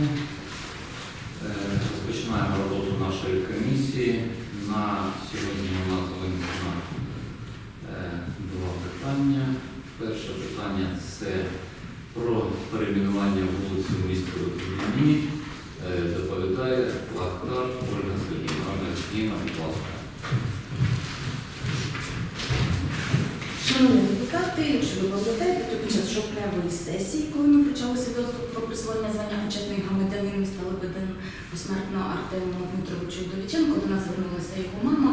депутати. Е, Розпочинаємо роботу нашої комісії. На сьогодні у нас винесено е, два питання. Перше питання це про перейменування вулиці в місті Литвині. Е, Доповідає Лахтар Ольга Сергійовна. Будь ласка. Шановні депутати, якщо ви пам'ятаєте, жовтневої сесії, коли ми почали свідоцтво про присвоєння звання почесний громадянин міста Лебедин посмертно Артему Дмитровичу Довіченко, до нас звернулася його мама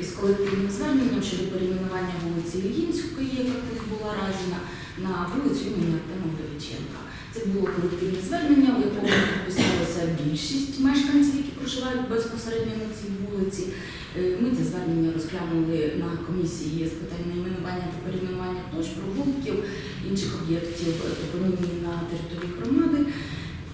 із колективним зверненням щодо перейменування вулиці Ільїнської, яка колись була разіна, на вулицю імені Артема Довіченка. Це було колективне звернення, в якому підписалася більшість мешканців, які проживають безпосередньо на цій вулиці. Е, Ми це звернення розглянули на комісії з питань найменування та перейменування площ, інших об'єктів е, на території громади.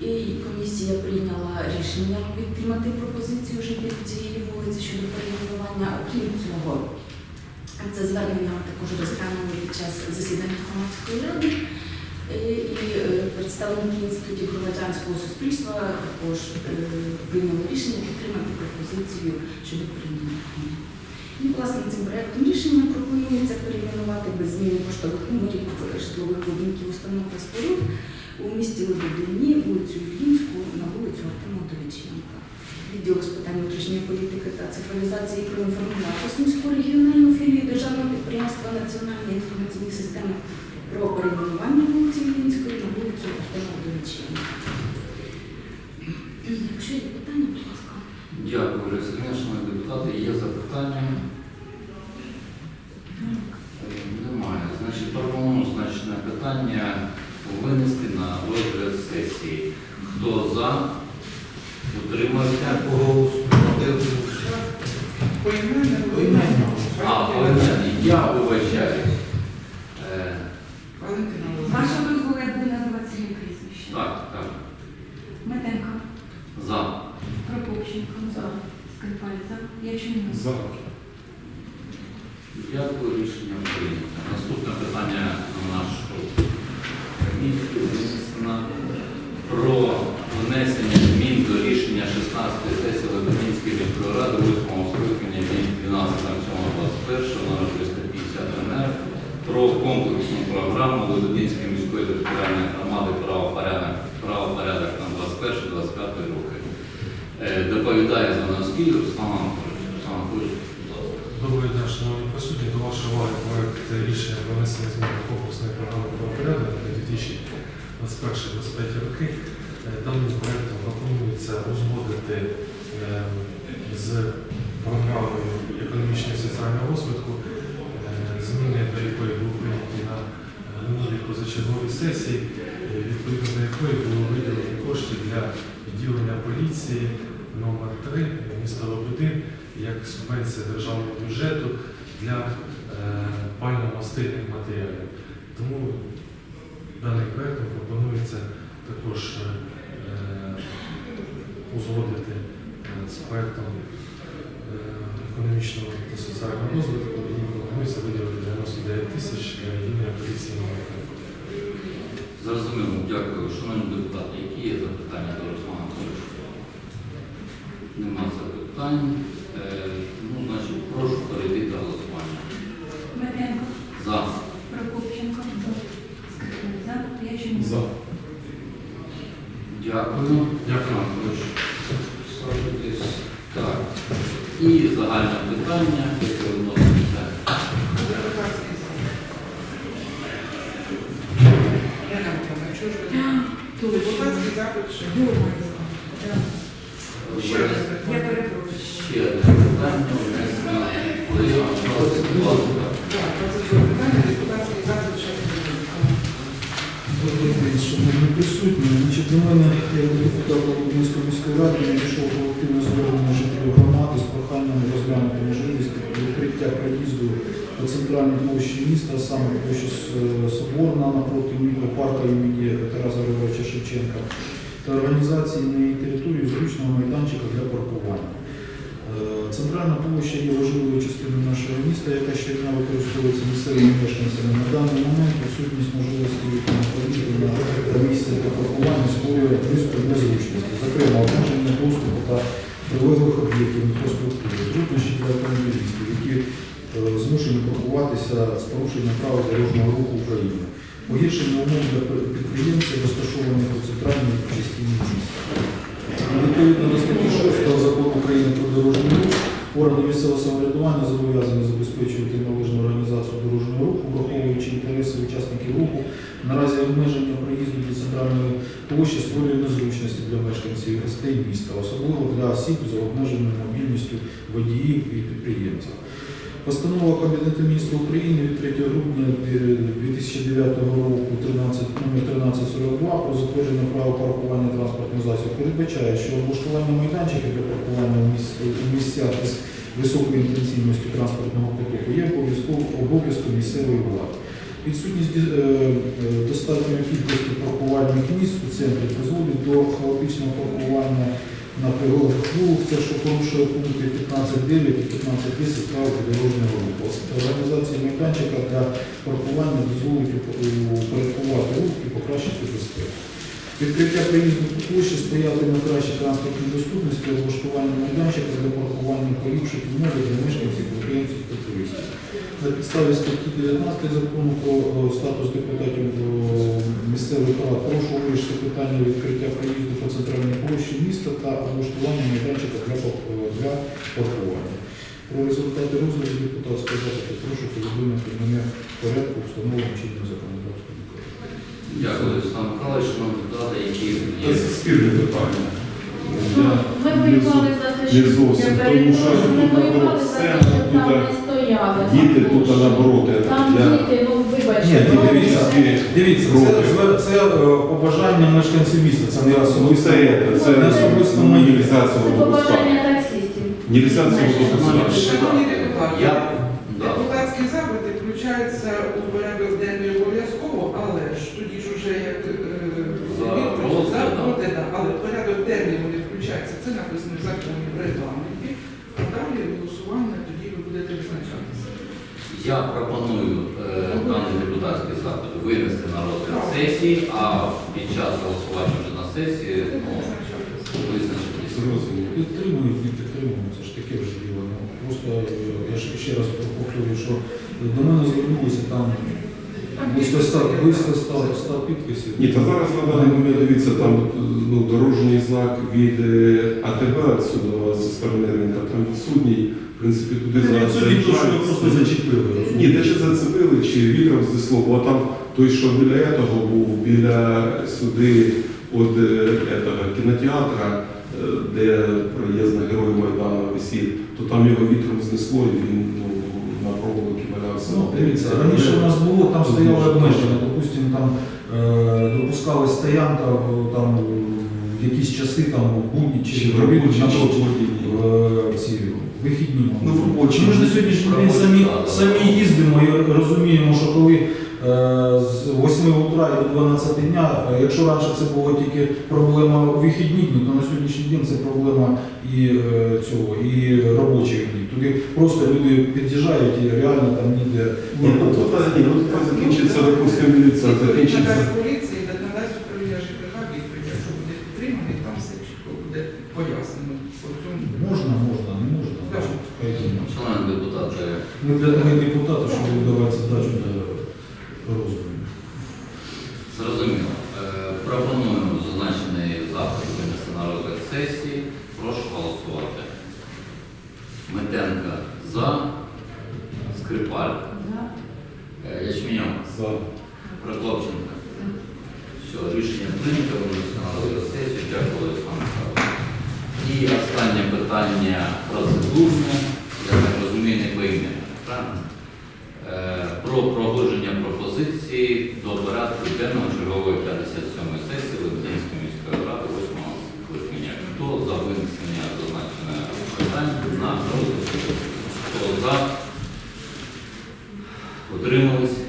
І комісія прийняла рішення підтримати пропозицію жителів цієї вулиці щодо перейменування. Окрім цього, це звернення також розглянули під час засідання громадської ради. І е, представники інститутів громадянського суспільства також е, прийняли рішення підтримати пропозицію щодо перейменування. І, власне, цим проектом рішення пропонується перейменувати без зміни поштових номерів житлових будинків установ та споруд у місті Лебедині, вулицю Ільїнську на вулицю Артема Довіченка. Відділу з питань внутрішньої політики та цифровізації проінформував Сумську регіональну філію державного підприємства Національні інформаційні системи про перейменування вулиці Ільїнської на вулицю Артема Довіченка. Якщо є питання. Дякую. Шановні депутати, є запитання? Е, Немає. Значить, пропоную значне питання винести на розгляд сесії. Хто за? Утримався? Поіменно. А, поіменні. Я вибачаюсь. Е, Валентина Ваша дозволу я буду називати своє прізвище. Так, так. Метенко, За. Прокопченко, Скрипаль, за. Ячменюк. За. Дякую, рішення прийнято. Наступне питання на нашу комісію про внесення змін до рішення 16-ї сесії Лебединської міської ради 8 скликання від 12.07.21 номер 350 НР про комплексну програму Лебединської міської територіальної громади правопорядок, правопорядок на 21-25 роки. Е, Доповідає Руслан Анатолійович. Руслан Анатолійович, будь ласка. Доброго дня, шановні уваги проект рішення про внесення змін до комплексної програми правопорядок на 2021-2025 роки. Е, Даним проектом пропонується узгодити е, з програмою економічного і соціального розвитку, е, зміни до якої були прийняті на минулій позачерговій сесії, відповідно до якої було виділені кошти для відділення поліції номер 3 міста Лободин як субвенція державного бюджету для е, пально-мастильних матеріалів. Тому даним проектом пропонується також е, узгодити е, з проектом е, економічного та соціального розвитку і пропонується виділити 99 тисяч для єдиної 3. Зрозуміло, дякую. Шановні депутати, які є запитання до Руслана? Нема запитань. Е, ну, значить, прошу перейти до голосування. Метенко, За. Прокопченко, Скрипаль, за. Ячменюк. За. Дякую. Дякую. Анатолійович. Садитесь. Так. І загальне питання, яке виноситься. Ще одне питання внесено. Лише будь ласка. Так, процедура питання, депутатський запит ще. Добрий день, шановні присутні. Значить, до мене, як депутата Володимирської міської ради, надійшов колективне звернення жителів громади з проханням розглянути можливість відкриття проїзду по центральній площі міста, саме площі Соборна напроти парка імені Тараса Григоровича Шевченка, та організації на її території зручного майданчика для паркування. Е, Центральна площа є важливою частиною нашого міста, яка щодня використовується місцевими мешканцями. На даний момент відсутність можливості відповідати на місце для паркування створює низку незручності, зокрема обмеження доступу та прилеглих об'єктів інфраструктури, труднощі для автомобілістів, які е, змушені паркуватися з порушенням правил дорожнього руху України, погіршення умов для підприємців, розташованих у центральній частині міста. Відповідно до статті 6 закону України про дорожній рух, органи місцевого самоврядування зобов'язані забезпечувати належну організацію дорожнього руху, враховуючи інтереси учасників руху. Наразі обмеження проїзду до центральної площі створює незручності для мешканців гостей міста, особливо для осіб з обмеженою мобільністю водіїв і підприємців. Постанова Кабінету міністрів України від 3 грудня 2009 року 13, номер 1342 про затвердження права паркування транспортних засобів передбачає, що облаштування майданчиків для паркування у міс- у місцях із високою інтенсивністю транспортного потоку є обов'язком місцевої влади. Відсутність е, е, достатньої кількості паркувальних місць у центрі призводить до хаотичного паркування на природних це що порушує пункти 15.9 і 15.10 правити дорожнього руху. Організація майданчика для паркування дозволить упорядкувати рух і покращити безпеку. Відкриття проїзду площі сприятиме кращій транспортній доступності, облаштування майданчика для паркування поліпшить умови для мешканців, підприємців та туристів. На підставі статті 19 закону про е, статус депутатів е, місцевих рад прошу вирішити питання відкриття проїзду по центральній площі міста та облаштування майданчика для, е, паркування. Про результати розгляду депутатського запиту прошу повідомити мене порядку, встановленому чинним законодавством. Дякую, Олександр Михайлович. Шановні депутати, які є Це спірне питання. Ну, Ми воювали за те, Не щоб зовсім, я тому що перепрошую, ми тут наоборот за те, сцена, щоб там тут стояли. Діти тут площі. Там діти, ну вибачте. Ні, ну, дивіться, це- Дивіться, це, це, це е, побажання мешканців міста, це не Ну, особисто. це, це, не особисто моє. нельзя Це цього побажання допускати. таксистів. Нельзя цього допускати. Шановні депутати, я да. Депутатські запити включаються у порядок денний обов'язково, але ж тоді ж уже як е, За відповідь, розгляд, за да. розгляд, але в порядок денний вони включаються. Це написано в законі в регламенті, а далі голосування тоді ви будете визначатися. Я пропоную е, даний депутатський запит винести на розгляд сесії, а під час голосування вже на сесії ну, визначитися. Зрозуміло. Підтримують, не підтримують, це ж таке вже діло. Ну, Просто е, я ще раз повторюю, що до мене звернулися там близько ста, близько ста, ста підписів. Ні, та зараз на даний момент дивіться, там ну, дорожній знак від е, АТБ отсюда зі сторони ринка, там відсутній. В принципі, туди зараз Сьогодні то, що просто зачепили. Ні, те, що зацепили, чи вітром знесло, бо там той, що біля того був, біля сюди від е, этого, кінотеатра, е, де проїзд на Герої Майдану висить, то там його вітром знесло і він ну, на проволокі. Ну, дивіться, раніше у нас було, там стояли обмеження, допустимо, там е, допускали стоянка е, там в якісь часи, там в будні чи Чи в робочі, робочі, чи в чи будні. в ці вихідні. Ну, в робочі. Ми ж на сьогоднішній день самі, самі їздимо і розуміємо, що коли е, з 8 утра і до 12 дня, е, якщо раніше це було тільки проблема вихідні дні, то на сьогоднішній день це проблема і е, цього, і робочих днів. Туди просто люди під'їжджають і реально там ніде. Ні, ну тут ні, ну тут закінчиться, допустимо, міліція, закінчиться. Надасть поліції, надасть управління ЖКХ відповідь, якщо буде підтриманий, там все чітко буде пояснено по цьому. Можна, можна, не можна. Так. Хай думає. Шановні депутати, Ми для того і депутати, щоб давати задачу для розгляду. зрозуміло. Е, Пропоную зазначений запит винести на розгляд сесії. Прошу голосувати. Метенка за. Скрипаль. За. Е, Ячменьов. За. Прокопченко. Все, рішення прийнято, на розгляд сесії. Дякую, Олександр Михайлович. І останнє питання процедурне, я так розумію, не правильно? Е, Про погодження пропозиції до порядку денного чергової 57-ї сесії Лебединської міської ради 8 скликання. Хто за винесення зазначених питань на розгляд? Хто за? Утримались?